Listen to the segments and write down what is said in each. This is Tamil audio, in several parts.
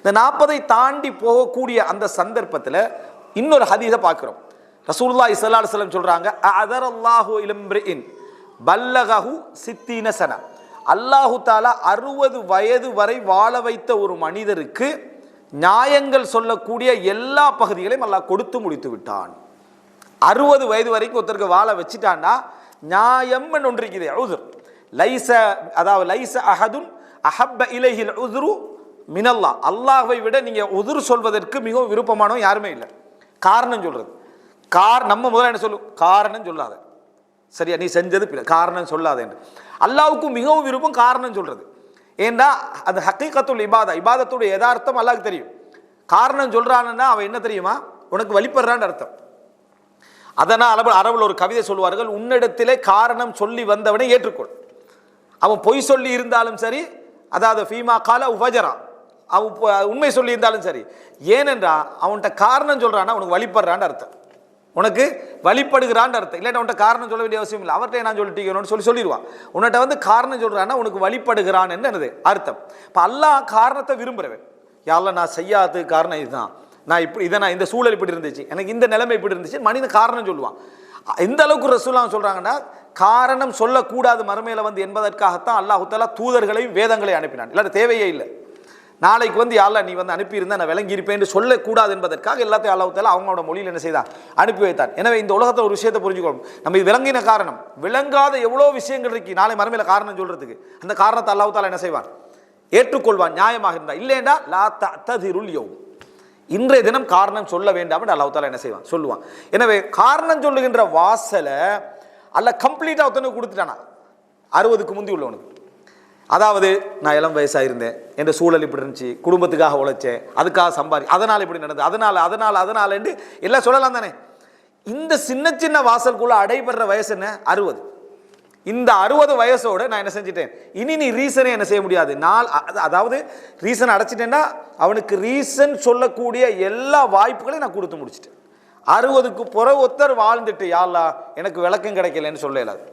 இந்த நாற்பதை தாண்டி போகக்கூடிய அந்த சந்தர்ப்பத்தில் இன்னொரு ஹதீஸை பார்க்குறோம். ரசூல்லா இஸ்லா அலைஹி சொல்கிறாங்க அதர் அல்லாஹு இலம்ரிஇன் பல்லகஹு சித்தீன சன. அல்லாஹு தாலா அறுபது வயது வரை வாழ வைத்த ஒரு மனிதருக்கு நியாயங்கள் சொல்லக்கூடிய எல்லா பகுதிகளையும் அல்லாஹ் கொடுத்து முடித்து விட்டான். அறுபது வயது வரைக்கும் ஒருத்தருக்கு வாழ வச்சுட்டான்னா நியாயம்னு ஒன்று இருக்குது உதுர். லைச அதாவது லைச அஹதுன் அஹப்ப இலைஹில் உதுரு மினல்லா. அல்லாஹை விட நீங்கள் உதிர் சொல்வதற்கு மிகவும் விருப்பமானவன் யாருமே இல்லை. காரணம் சொல்கிறது கார் நம்ம முதல்ல என்ன சொல்லும் காரணம் சொல்லாத. சரியா? நீ செஞ்சது காரணம் சொல்லாத என்று. அல்லாவுக்கு மிகவும் விருப்பம் காரணம் சொல்கிறது ஏன்னா அது ஹக்கீக்கத்துள் இபாதா. இபாதத்துடைய யதார்த்தம் அல்லாவுக்கு தெரியும். காரணம் சொல்கிறான்னா அவன் என்ன தெரியுமா? உனக்கு வழிபடுறான்னு அர்த்தம். அதனால் அரபு அரபில் ஒரு கவிதை சொல்வார்கள் உன்னிடத்திலே காரணம் சொல்லி வந்தவனை ஏற்றுக்கொள். அவன் பொய் சொல்லி இருந்தாலும் சரி அதாவது ஃபீமா கால உபஜரா அவன் இப்போ உண்மை சொல்லியிருந்தாலும் சரி. ஏனென்றா அவன்கிட்ட காரணம் சொல்கிறான்னா உனக்கு வழிபடுறான்னு அர்த்தம். உனக்கு வழிபடுகிறான்னு அர்த்தம். இல்லாட்டி அவன்கிட்ட காரணம் சொல்ல வேண்டிய அவசியம் இல்லை. அவர்கிட்ட நான் சொல்லிட்டீங்கன்னு சொல்லி சொல்லிடுவான். உன்கிட்ட வந்து காரணம் சொல்கிறான்னா உனக்கு வழிபடுகிறான் என்னது அர்த்தம். இப்போ அல்லாஹ் காரணத்தை விரும்புகிறவன் யாரில் நான் செய்யாத காரணம் இதுதான். நான் இப்படி இதை நான் இந்த சூழல் இப்படி இருந்துச்சு. எனக்கு இந்த நிலைமை இப்படி இருந்துச்சு. மனிதன் காரணம் சொல்லுவான். எந்த அளவுக்கு ரசூலாம் சொல்கிறாங்கன்னா காரணம் சொல்லக்கூடாது மறுமையில் வந்து என்பதற்காகத்தான் அல்லாஹுத்தாலா தூதர்களையும் வேதங்களையும் அனுப்பினான். இல்லாட்ட தேவையே இல்லை. நாளைக்கு வந்து யாரில் நீ வந்து அனுப்பியிருந்தா நான் விளங்கி சொல்லக்கூடாது என்பதற்காக எல்லாத்தையும் அல்லாஹ் அவங்களோட மொழியில் என்ன செய்தான்? அனுப்பி வைத்தான். எனவே இந்த உலகத்தில் ஒரு விஷயத்தை புரிஞ்சுக்கணும். நம்ம இது விளங்கின காரணம். விளங்காத எவ்வளோ விஷயங்கள் இருக்கு. நாளை மறுமையில் காரணம் சொல்கிறதுக்கு அந்த காரணத்தை அல்லாவுத்தால் என்ன செய்வான்? ஏற்றுக்கொள்வான் நியாயமாக இருந்தால் இல்லைண்டா லா ததிருள் யோகம் இன்றைய தினம் காரணம் சொல்ல வேண்டாம் என்று என்ன செய்வான்? சொல்லுவான். எனவே காரணம் சொல்லுகின்ற வாசலை அல்ல கம்ப்ளீட்டாக ஒருத்தனுக்கு கொடுத்துட்டானா? அறுபதுக்கு முந்தி உள்ளவனுக்கு. அதாவது நான் இளம் வயசாக இருந்தேன் என் சூழல் இப்படி இருந்துச்சு. குடும்பத்துக்காக உழைச்சேன். அதுக்காக சம்பாதி அதனால் இப்படி நடந்தது. அதனால் அதனால் அதனால் எல்லாம் சொல்லலாம் தானே. இந்த சின்ன சின்ன வாசலுக்குள்ளே அடைபெற வயசு என்ன? அறுபது. இந்த அறுபது வயசோடு நான் என்ன செஞ்சிட்டேன்? இனி நீ ரீசனே என்ன செய்ய முடியாது. நாள் அதாவது ரீசன் அடைச்சிட்டேன்னா அவனுக்கு ரீசன் சொல்லக்கூடிய எல்லா வாய்ப்புகளையும் நான் கொடுத்து முடிச்சிட்டேன். அறுபதுக்கு புற ஒருத்தர் வாழ்ந்துட்டு யாழ்லா எனக்கு விளக்கம் கிடைக்கலன்னு சொல்ல இயலாது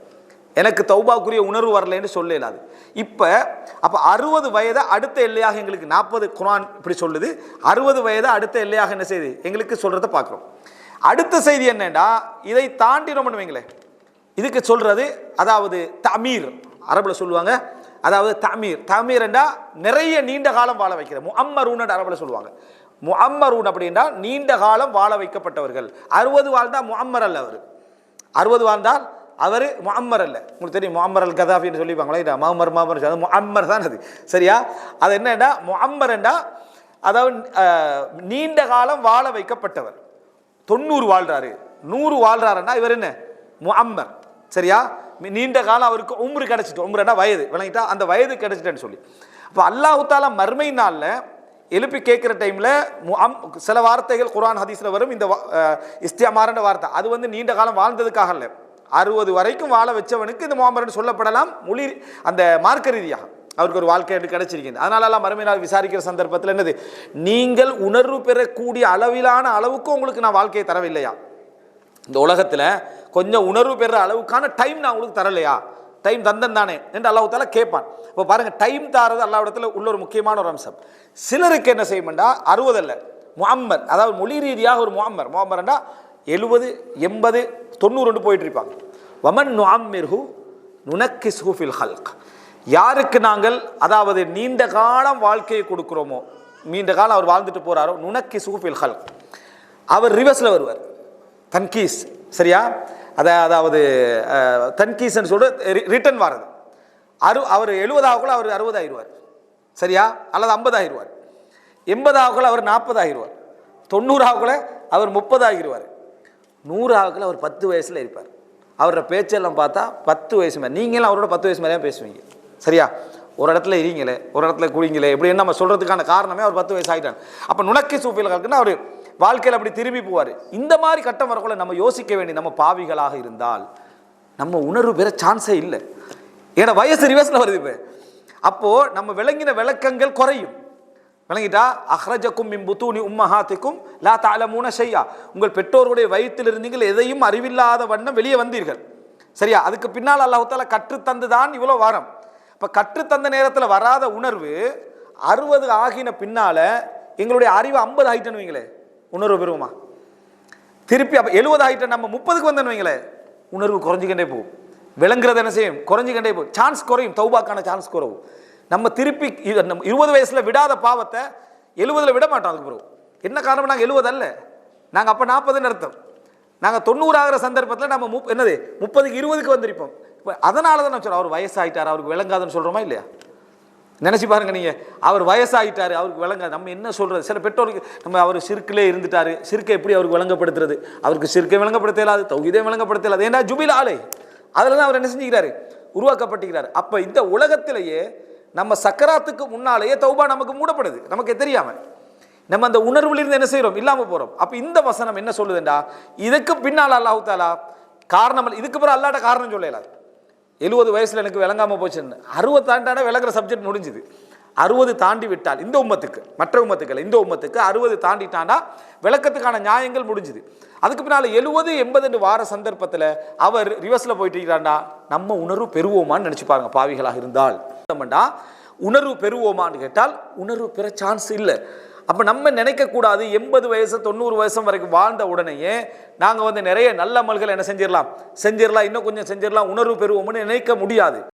எனக்கு தௌபாக்குரிய உணர்வு வரலைன்னு சொல்ல அது இப்போ அப்போ அறுபது வயதை அடுத்த எல்லையாக எங்களுக்கு நாற்பது குரான் இப்படி சொல்லுது. அறுபது வயதை அடுத்த எல்லையாக என்ன செய்யுது? எங்களுக்கு சொல்கிறத பார்க்குறோம். அடுத்த செய்தி என்னென்னா இதை தாண்டி ரொம்ப வைங்களேன் இதுக்கு சொல்கிறது அதாவது தமீர். அரபில் சொல்லுவாங்க அதாவது தமீர். தமீர் என்றால் நிறைய நீண்ட காலம் வாழ வைக்கிற முஅம்மரூன் அரபில் சொல்லுவாங்க. முஅம்மரூன் அப்படின்னா நீண்ட காலம் வாழ வைக்கப்பட்டவர்கள். அறுபது வாழ்ந்தால் முஅம்மர் அல்ல அவர். அறுபது வாழ்ந்தால் அவர் முஅம்மர் அல்ல. உங்களுக்கு தெரியும் முஅம்மர் அல் கதாஃபின்னு சொல்லிப்பாங்களா இது முஅம்மர் முஅம்மர் அது முஅம்மர் தான் அது. சரியா? அது என்னண்டா முஅம்மர் அதாவது நீண்ட காலம் வாழ வைக்கப்பட்டவர். தொண்ணூறு வாழ்றாரு. நூறு வாழ்றாருன்னா இவர் என்ன? முஅம்மர். சரியா? நீண்ட காலம் அவருக்கு உம்ரு கிடச்சிட்டு உம்ருன்னா வயது. விளங்கிட்டா அந்த வயது கிடைச்சிட்டேன்னு சொல்லி. அப்போ அல்லாஹு மர்மை நாளில் எழுப்பி கேட்குற டைமில் முஅம் சில வார்த்தைகள் குரான் ஹதீஸில் வரும். இந்த இஸ்தியா அஹ், இஸ்தியமாரன்ற வார்த்தை. அது வந்து நீண்ட காலம் வாழ்ந்ததுக்காக இல்லை அறுபது வரைக்கும் வாழ வச்சவனுக்கு இந்த முகமரன் சொல்லப்படலாம். மொழி அந்த மார்க்க ரீதியாக. அவருக்கு ஒரு வாழ்க்கை எனக்கு கிடைச்சிருக்கிறது அதனாலலாம் எல்லாம் மறுமை நாள் விசாரிக்கிற சந்தர்ப்பத்தில் என்னது? நீங்கள் உணர்வு பெறக்கூடிய அளவிலான அளவுக்கு உங்களுக்கு நான் வாழ்க்கையை தரவில்லையா? இந்த உலகத்தில் கொஞ்சம் உணர்வு பெற அளவுக்கான டைம் நான் உங்களுக்கு தரலையா? டைம் தந்தன் தானே என்று அல்லாஹ் கேட்பான். இப்போ பாருங்கள் டைம் தாரது அல்லாவிடத்தில் உள்ள ஒரு முக்கியமான ஒரு அம்சம். சிலருக்கு என்ன செய்யுமெண்டா? அறுபது அல்ல. முஅம்மர் அதாவது மொழி ரீதியாக ஒரு முகம்மர் முஅம்மர்ண்டா எழுபது எண்பது தொண்ணூறு போயிட்டு இருப்பாங்க வமன் நுஅம்மிர்ஹு நுனக்கி சூஃபில் ஹல்க். யாருக்கு நாங்கள் அதாவது நீண்ட காலம் வாழ்க்கையை கொடுக்குறோமோ நீண்ட காலம் அவர் வாழ்ந்துட்டு போகிறாரோ நுனக்கி சூஃபில் ஹல்க். அவர் ரிவர்ஸில் வருவார். தன்கீஸ் சரியா? அதை அதாவது தன்கீஸ்ன்னு சொல்லிட்டு ரிட்டர்ன் வர்றது அறு அவர் எழுபதாகுள்ள அவர் அறுபதாயிருவார் சரியா? அல்லது ஐம்பதாயிருவார் ஆயிடுவார் அவர் நாற்பதாயிருவார் ஆகிடுவார் அவர் முப்பதாகிருவார் ஆகிடுவார் நூறு அவர் பத்து வயசில் இருப்பார். அவரோட பேச்செல்லாம் பார்த்தா பத்து வயசு மேலே. நீங்களும் அவரோட பத்து வயசு மேலே பேசுவீங்க. சரியா? ஒரு இடத்துல இருங்களே ஒரு இடத்துல குடிங்களே இப்படின்னு நம்ம சொல்கிறதுக்கான காரணமே அவர் பத்து வயசு ஆகிட்டான் அப்போ நுணக்கி சூஃபியில் இருக்குன்னா அவர் வாழ்க்கையில் அப்படி திரும்பி போவார். இந்த மாதிரி கட்டம் வரக்குள்ள நம்ம யோசிக்க வேண்டிய நம்ம பாவிகளாக இருந்தால் நம்ம உணர்வு பெற சான்ஸே இல்லை. ஏன்னா வயசு ரிவர்ஸில் வருது இப்போ. அப்போது நம்ம விளங்கின விளக்கங்கள் குறையும். விளங்கிட்டா அஹ்ரஜக்கும் மின் உம்மஹாத்திக்கும் லா தாலமூன ஷையா. உங்கள் பெற்றோருடைய வயிற்றில் இருந்தீங்கள் எதையும் அறிவில்லாத வண்ணம் வெளியே வந்தீர்கள். சரியா? அதுக்கு பின்னால் அல்லாஹால கற்றுத்தந்து தான் இவ்வளோ வாரம். இப்போ கற்றுத்தந்த நேரத்தில் வராத உணர்வு அறுபது ஆகின பின்னால எங்களுடைய அறிவு ஐம்பது ஆகிட்டேன்னு வைங்களே உணர்வு பெறுவோமா? திருப்பி அப்போ எழுபது ஆயிட்டம் நம்ம முப்பதுக்கு வந்தேன்னு வைங்களே உணர்வு குறைஞ்சிக்கிட்டே போகும். விளங்குறது என்ன செய்யும்? குறைஞ்சிக்கிட்டே போகும். சான்ஸ் குறையும். தௌபாக்கான சான்ஸ் குறவும். நம்ம திருப்பி நம்ம இருபது வயசில் விடாத பாவத்தை எழுபதில் விட மாட்டோம் அதுக்கு பிறகு. என்ன காரணம் நாங்கள் எழுபது அல்ல. நாங்கள் அப்போ நாற்பதுன்னு அர்த்தம். நாங்கள் தொண்ணூறு ஆகிற சந்தர்ப்பத்தில் நம்ம முப் என்னது முப்பதுக்கு இருபதுக்கு வந்திருப்போம். இப்போ அதனால தான் நான் சொல்கிறேன் அவர் வயசாகிட்டார் அவருக்கு விளங்காதுன்னு சொல்கிறோமா இல்லையா? நினச்சி பாருங்க நீங்கள் அவர் வயசாகிட்டார் அவருக்கு விளங்காது. நம்ம என்ன சொல்கிறது சில பெற்றோருக்கு நம்ம அவர் சிறுக்கிலே இருந்துட்டார். சிறுக்கை எப்படி அவருக்கு விளங்கப்படுத்துறது? அவருக்கு சிறுக்கை விளங்கப்படுத்த இயலாது தௌகிதே விளங்கப்படுத்த இயலாது ஏன்னா ஜுபில் ஆலை அதில் தான் அவர் என்ன செஞ்சுக்கிறாரு? உருவாக்கப்பட்டுக்கிறார் அப்போ இந்த உலகத்திலேயே நம்ம சக்கராத்துக்கு முன்னாலேயே தௌபா நமக்கு மூடப்படுது. நமக்கு தெரியாமல் நம்ம அந்த உணர்விலிருந்து என்ன செய்கிறோம் இல்லாமல் போகிறோம் அப்போ இந்த வசனம் என்ன சொல்லுதுண்டா? இதுக்கு பின்னால் அல்லாஹ் தாலா காரணம் இதுக்கு பிறகு அல்லாட்ட காரணம் சொல்லலாது எழுபது வயசில் எனக்கு விளங்காமல் போச்சுன்னு. அறுபது தாண்டான விளங்குற சப்ஜெக்ட் முடிஞ்சுது. அறுபது தாண்டி விட்டால் இந்த உம்மத்துக்கு மற்ற உம்மத்துக்கள் இந்த உம்மத்துக்கு அறுபது தாண்டிட்டாண்டா விளக்கத்துக்கான நியாயங்கள் முடிஞ்சுது. அதுக்கு பின்னால் எழுபது எண்பது வார சந்தர்ப்பத்தில் அவர் ரிவர்ஸில் போயிட்டு இருக்கிறாண்டா? நம்ம உணர்வு பெறுவோமான்னு நினச்சி பாருங்க பாவிகளாக இருந்தால். நம்மண்டா உணர்வு பெறுவோமான்னு கேட்டால் உணர்வு பெற சான்ஸ் இல்லை. அப்போ நம்ம நினைக்கக்கூடாது எண்பது வயசு தொண்ணூறு வயசு வரைக்கும் வாழ்ந்த உடனேயே நாங்கள் வந்து நிறைய நல்ல அமல்கள் என்ன செஞ்சிடலாம்? செஞ்சிடலாம் இன்னும் கொஞ்சம் செஞ்சிடலாம் உணர்வு பெறுவோம்னு நினைக்க முடியாது.